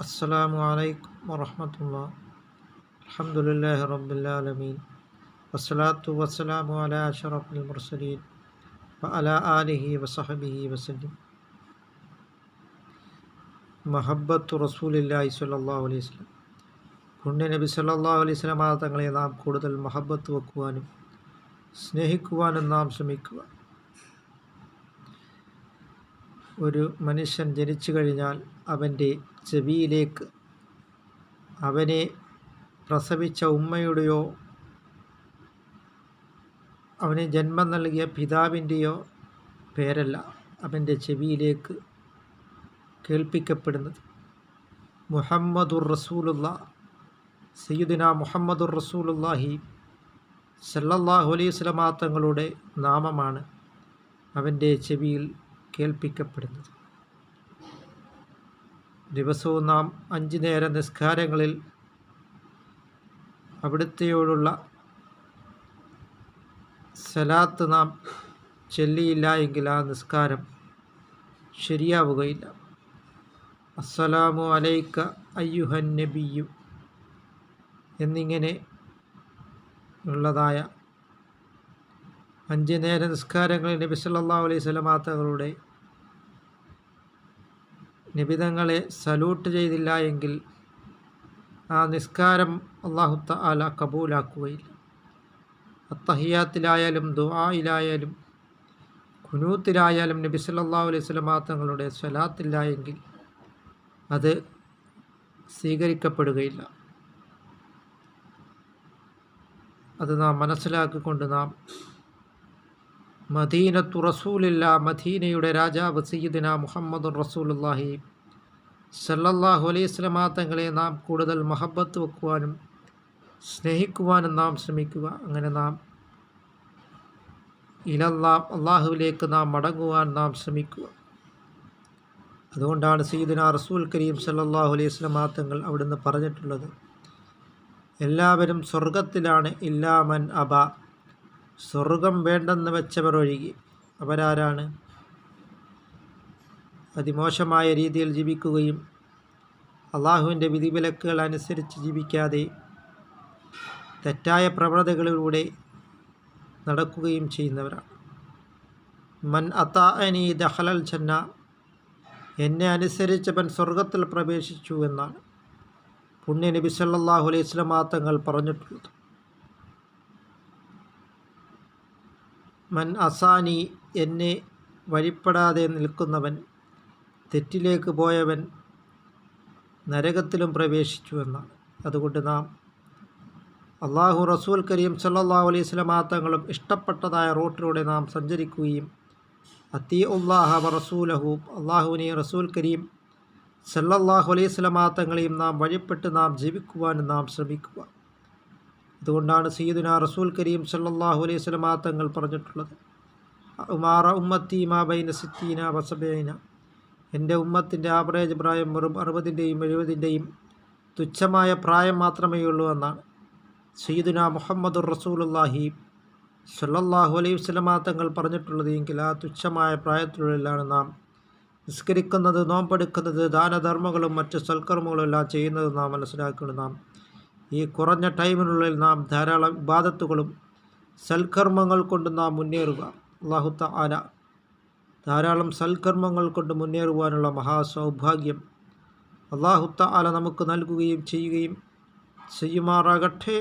السلام عليكم ورحمة الله الحمد لله رب العالمين والصلاة والسلام على أشرف المرسلين وعلى آله وصحبه وسلم മഹബത്തു റസൂലില്ലാഹി സ്വല്ലല്ലാഹു അലൈഹി വസല്ലം പുണ്യ നബി സല്ലല്ലാഹു അലൈഹി വസല്ലം തങ്ങളെ നാം കൂടുതൽ മഹബത്ത് വെക്കുവാനും സ്നേഹിക്കുവാനും നാം ശ്രമിക്കുക ഒരു മനുഷ്യൻ ജനിച്ചു കഴിഞ്ഞാൽ അവൻ്റെ ചെവിയിലേക്ക്. അവനെ പ്രസവിച്ച ഉമ്മയുടെയോ അവന് ജന്മം നൽകിയ പിതാവിന്റെയോ പേരല്ല അവന്റെ ചെവിയിലേക്ക് കേൾപ്പിക്കപ്പെടുന്നത്. മുഹമ്മദുർ റസൂലുള്ള സയ്യുദിന മുഹമ്മദുർ റസൂലുല്ലാഹി സല്ലല്ലാഹു അലൈഹി സ്വലമാ തങ്ങളുടെ നാമമാണ് അവന്റെ ചെവിയിൽ കേൾപ്പിക്കപ്പെടുന്നത്. ദിവസവും നാം അഞ്ചു നേര നിസ്കാരങ്ങളിൽ അവിടുത്തെയോടുള്ള സലാത്ത് നാം ചെല്ലിയില്ല എങ്കിൽ ആ നിസ്കാരം ശരിയാവുകയില്ല. അസ്സലാമു അലൈക്ക അയ്യുഹൻ നബിയു എന്നിങ്ങനെ ഉള്ളതായ അഞ്ച് നേര നിസ്കാരങ്ങളിൽ നബി അലൈഹി സ്വലമാ തങ്ങളുടെ നിബിതങ്ങളെ സല്യൂട്ട് ചെയ്തില്ല എങ്കിൽ ആ നിസ്കാരം അള്ളാഹു താല കബൂലാക്കുകയില്ല. അത്തഹിയാത്തിലായാലും ദുആയിലായാലും കുനൂത്തിലായാലും നബി സല്ലല്ലാഹു അലൈഹി സ്വലമാ തങ്ങളുടെ സ്വലാത്തില്ല എങ്കിൽ അത് സ്വീകരിക്കപ്പെടുകയില്ല. അത് നാം മനസ്സിലാക്കിക്കൊണ്ട് നാം മദീനത്തു റസൂലില്ല മദീനയുടെ രാജാവ് സയ്യിദിന മുഹമ്മദ് റസൂലുല്ലാഹി സല്ലല്ലാഹു വസല്ലമ തങ്ങളെ നാം കൂടുതൽ മഹബത്ത് വെക്കുവാനും സ്നേഹിക്കുവാനും നാം ശ്രമിക്കുക. അങ്ങനെ നാം ഇലല്ലാ അള്ളാഹുവിലേക്ക് നാം മടങ്ങുവാൻ നാം ശ്രമിക്കുക. അതുകൊണ്ടാണ് സയ്യിദിന റസൂൽ കരീം സല്ലല്ലാഹു അലൈഹി സ്വലമാ തങ്ങൾ അവിടുന്ന് പറഞ്ഞിട്ടുള്ളത് എല്ലാവരും സ്വർഗത്തിലാണ് ഇല്ലാമൻ അബ. സ്വർഗം വേണ്ടെന്ന് വെച്ചവർ ഒഴുകി അവരാരാണ്? അതിമോശമായ രീതിയിൽ ജീവിക്കുകയും അള്ളാഹുവിന്റെ വിധിവിലക്കുകൾ അനുസരിച്ച് ജീവിക്കാതെ തെറ്റായ പ്രവണതകളിലൂടെ നടക്കുകയും ചെയ്യുന്നവരാണ്. മൻ അത്താഅനി ദഹലൽ ചെന്ന എന്നെ അനുസരിച്ചവൻ സ്വർഗത്തിൽ പ്രവേശിച്ചു എന്നാണ്. പുണ്യ നബി സല്ലല്ലാഹു അലൈഹി വസല്ലം തങ്ങൾ പറഞ്ഞിട്ടുള്ളത്. മൻ അസാനി എന്നെ വഴിപ്പെടാതെ നിൽക്കുന്നവൻ തെറ്റിലേക്ക് പോയവൻ നരകത്തിലും പ്രവേശിച്ചുവെന്നാണ് അതുകൊണ്ട് നാം അള്ളാഹു റസൂൽ കരീം സല്ലാ അലൈഹി സ്വലമാ തങ്ങളും ഇഷ്ടപ്പെട്ടതായ റൂട്ടിലൂടെ നാം സഞ്ചരിക്കുകയും അത്തി ഉള്ളാഹ റസൂലഹു അള്ളാഹുവിനെയും റസൂൽ കരീം സല്ലല്ലാഹു അലൈഹി സ്വലമാ തങ്ങളെയും നാം വഴിപ്പെട്ട് നാം ജീവിക്കുവാനും നാം ശ്രമിക്കുക. അതുകൊണ്ടാണ് സയ്യിദുന റസൂൽ കരീം സല്ലാഹു അലൈഹി സ്വലമാ തങ്ങൾ പറഞ്ഞിട്ടുള്ളത്. ഉമാറ ഉമ്മത്തി മാബൈന സിത്തീന വസബൈന എന്റെ ഉമ്മത്തിന്റെ ആവറേജ് പ്രായം വെറും അറുപതിന്റെയും എഴുപതിന്റെയും തുച്ഛമായ പ്രായം മാത്രമേ ഉള്ളൂ എന്നാണ് സയ്യിദുന മുഹമ്മദുർ റസൂലുല്ലാഹി സല്ലാഹു അലൈഹി വസല്ലമ തങ്ങൾ പറഞ്ഞിട്ടുള്ളത്. എങ്കിൽ ആ തുച്ഛമായ പ്രായത്തിലുള്ളിലാണ് നാം നിസ്കരിക്കുന്നത് നോമ്പെടുക്കുന്നത് ദാനധർമ്മങ്ങളും മറ്റ് സൽക്കർമ്മങ്ങളും എല്ലാം ചെയ്യുന്നത് നാം മനസ്സിലാക്കണം. നാം ഈ കുറഞ്ഞ ടൈമിനുള്ളിൽ നാം ധാരാളം വിവാദത്തുകളും സൽക്കർമ്മങ്ങൾ കൊണ്ട് നാം മുന്നേറുക. അള്ളാഹുത്ത ആന ധാരാളം സൽക്കർമ്മങ്ങൾ കൊണ്ട് മുന്നേറുവാനുള്ള മഹാസൗഭാഗ്യം അള്ളാഹുത്ത ആല നമുക്ക് നൽകുകയും ചെയ്യുകയും ചെയ്യുമാറാകട്ടെ.